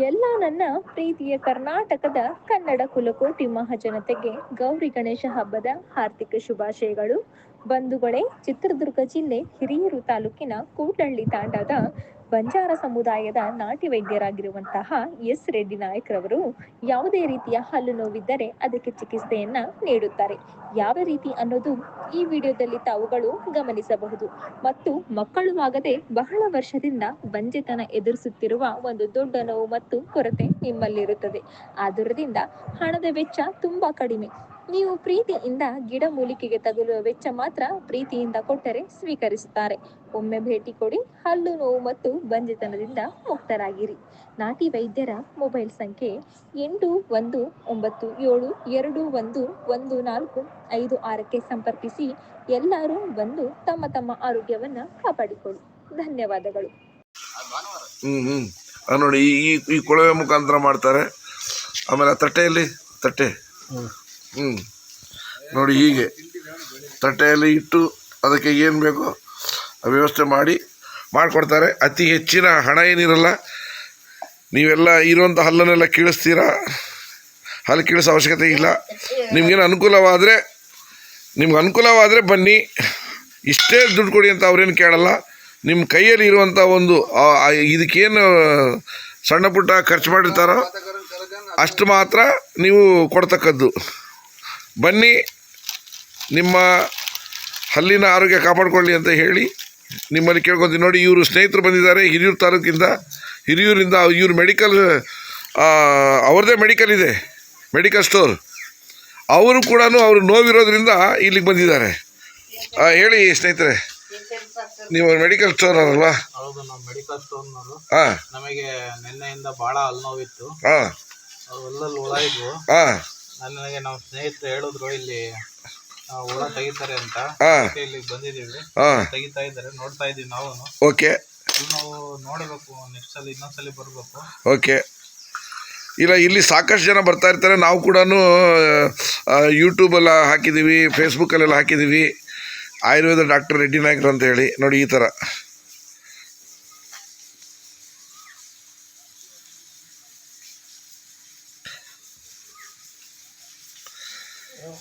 ಎಲ್ಲ ನನ್ನ ಪ್ರೀತಿಯ ಕರ್ನಾಟಕದ ಕನ್ನಡ ಕುಲಕೋಟಿ ಮಹಾಜನತೆಗೆ ಗೌರಿ ಗಣೇಶ ಹಬ್ಬದ ಹಾರ್ದಿಕ ಶುಭಾಶಯಗಳು. ಬಂಧುಗಳೇ, ಚಿತ್ರದುರ್ಗ ಜಿಲ್ಲೆ ಹಿರಿಯೂರು ತಾಲೂಕಿನ ಕೂಡಳ್ಳಿ ತಾಂಡದ ಬಂಜಾರ ಸಮುದಾಯದ ನಾಟಿ ವೈದ್ಯರಾಗಿರುವಂತಹ ಎಸ್ ರೆಡ್ಡಿ ನಾಯಕ್ರವರು ಯಾವುದೇ ರೀತಿಯ ಹಲ್ಲು ನೋವಿದ್ದರೆ ಅದಕ್ಕೆ ಚಿಕಿತ್ಸೆಯನ್ನ ನೀಡುತ್ತಾರೆ. ಯಾವ ರೀತಿ ಅನ್ನೋದು ಈ ವಿಡಿಯೋದಲ್ಲಿ ತಾವುಗಳು ಗಮನಿಸಬಹುದು. ಮತ್ತು ಮಕ್ಕಳು ಆಗದೆ ಬಹಳ ವರ್ಷದಿಂದ ಬಂಜೆತನ ಎದುರಿಸುತ್ತಿರುವ ಒಂದು ದೊಡ್ಡ ನೋವು ಮತ್ತು ಕೊರತೆ ನಿಮ್ಮಲ್ಲಿರುತ್ತದೆ. ಆದ್ದರಿಂದ ಹಣದ ವೆಚ್ಚ ತುಂಬಾ ಕಡಿಮೆ. ನೀವು ಪ್ರೀತಿಯಿಂದ ಗಿಡಮೂಲಿಕೆಗೆ ತಗುಲುವ ವೆಚ್ಚ ಮಾತ್ರ ಪ್ರೀತಿಯಿಂದ ಕೊಟ್ಟರೆ ಸ್ವೀಕರಿಸುತ್ತಾರೆ. ಒಮ್ಮೆ ಭೇಟಿ ಕೊಡಿ ಹಲ್ಲು ನೋವು ಮತ್ತು ಬಂಜೆತನದಿಂದ ಮುಕ್ತರಾಗಿರಿ. ನಾಟಿ ವೈದ್ಯರ ಮೊಬೈಲ್ ಸಂಖ್ಯೆ ಎಂಟು ಒಂದು ಒಂಬತ್ತು ಏಳು ಎರಡು ಒಂದು ಒಂದು ನಾಲ್ಕು ಐದು ಆರಕ್ಕೆ ಸಂಪರ್ಕಿಸಿ ಎಲ್ಲರೂ ಬಂದು ತಮ್ಮ ತಮ್ಮ ಆರೋಗ್ಯವನ್ನು ಕಾಪಾಡಿಕೊಳ್ಳಿ. ಧನ್ಯವಾದಗಳು. ನೋಡಿ ಈ ಕೊಳವೆ ಮುಖಾಂತರ ಮಾಡ್ತಾರೆ. ಆಮೇಲೆ ತಟ್ಟೆಯಲ್ಲಿ ತಟ್ಟೆ. ಹ್ಞೂ ನೋಡಿ ಹೀಗೆ. ತಟ್ಟೆಯಲ್ಲಿ ಇಟ್ಟು ಅದಕ್ಕೆ ಏನು ಬೇಕೋ ವ್ಯವಸ್ಥೆ ಮಾಡಿ, ಮಾಡಿಕೊಡ್ತಾರೆ. ಅತಿ ಹೆಚ್ಚಿನ ಹಣ ಏನಿರಲ್ಲ, ನೀವೆಲ್ಲ ಇರುವಂಥ ಹಲ್ಲನ್ನೆಲ್ಲ ಕೀಳಿಸ್ತೀರಾ? ಹಲ್ಲು ಕೀಳಿಸೋ ಅವಶ್ಯಕತೆ ಇಲ್ಲ. ನಿಮ್ಗೇನು ಅನುಕೂಲವಾದರೆ, ನಿಮ್ಗೆ ಅನುಕೂಲವಾದರೆ ಬನ್ನಿ. ಇಷ್ಟೇ ದುಡ್ಡು ಕೊಡಿ ಅಂತ ಅವ್ರೇನು ಕೇಳಲ್ಲ. ನಿಮ್ಮ ಕೈಯಲ್ಲಿ ಇರುವಂಥ ಒಂದು ಇದಕ್ಕೇನು ಸಣ್ಣ ಪುಟ್ಟ ಖರ್ಚು ಮಾಡಿರ್ತಾರೋ, ಅಷ್ಟು ಮಾತ್ರ ನೀವು ಕೊಡ್ತಕ್ಕದ್ದು. ಬನ್ನಿ ನಿಮ್ಮ ಹಲ್ಲಿನ ಆರೋಗ್ಯ ಕಾಪಾಡಿಕೊಳ್ಳಿ ಅಂತ ಹೇಳಿ ನಿಮ್ಮಲ್ಲಿ ಕೇಳ್ಕೊತೀನಿ. ನೋಡಿ ಇವರು ಸ್ನೇಹಿತರು ಬಂದಿದ್ದಾರೆ ಹಿರಿಯೂರು ತಾಲೂಕಿಂದ. ಹಿರಿಯೂರಿಂದ ಇವರು ಮೆಡಿಕಲ್ ಅವ್ರದ್ದೇ ಮೆಡಿಕಲ್ ಇದೆ ಮೆಡಿಕಲ್ ಸ್ಟೋರ್. ಅವರು ಕೂಡ ಅವರು ನೋವಿರೋದ್ರಿಂದ ಇಲ್ಲಿಗೆ ಬಂದಿದ್ದಾರೆ. ಹೇಳಿ ಸ್ನೇಹಿತರೆ ನೀವು ಮೆಡಿಕಲ್ ಸ್ಟೋರ್ ಅವರಲ್ಲ ಹೌದು ನಾವು ಮೆಡಿಕಲ್ ಸ್ಟೋರ್ನವರು ಹಾಂ ನಮಗೆ ನಿನ್ನೆಯಿಂದ ಹಲ್ಲು ನೋವಿತ್ತು ಹಾಂ ನನಗೆ ನಮ್ಮ ಸ್ನೇಹಿತರು ಹೇಳಿದ್ರು ಇಲ್ಲಿ ಹುಳ ತೆಗಿತಾರೆ ಅಂತ. ಇಲ್ಲಿ ಅದಕ್ಕೆ ಇಲ್ಲಿಗೆ ಬಂದಿದ್ದೀವಿ. ಹಾಂ ತೆಗಿತಾ ಇದ್ದಾರೆ ನೋಡ್ತಾ ಇದೀವಿ ನಾವು. ಓಕೆ. ನಾವು ನೋಡಬೇಕು ನೆಕ್ಸ್ಟ್ ಸಲ ಇನ್ನೊಂದ್ಸಲಿ ಬರಬೇಕು. ಓಕೆ. ಇಲ್ಲ ಇಲ್ಲಿ ಸಾಕಷ್ಟು ಜನ ಬರ್ತಾ ಇರ್ತಾರೆ. ನಾವು ಕೂಡ ಯೂಟ್ಯೂಬೆಲ್ಲ ಹಾಕಿದ್ದೀವಿ ಫೇಸ್ಬುಕ್ಕಲ್ಲೆಲ್ಲ ಹಾಕಿದ್ದೀವಿ. ಆಯುರ್ವೇದ ಡಾಕ್ಟರ್ ರೆಡ್ಡಿ ನಾಯಕರು ಅಂತ ಹೇಳಿ ನೋಡಿ ಈ ಥರ. 没有。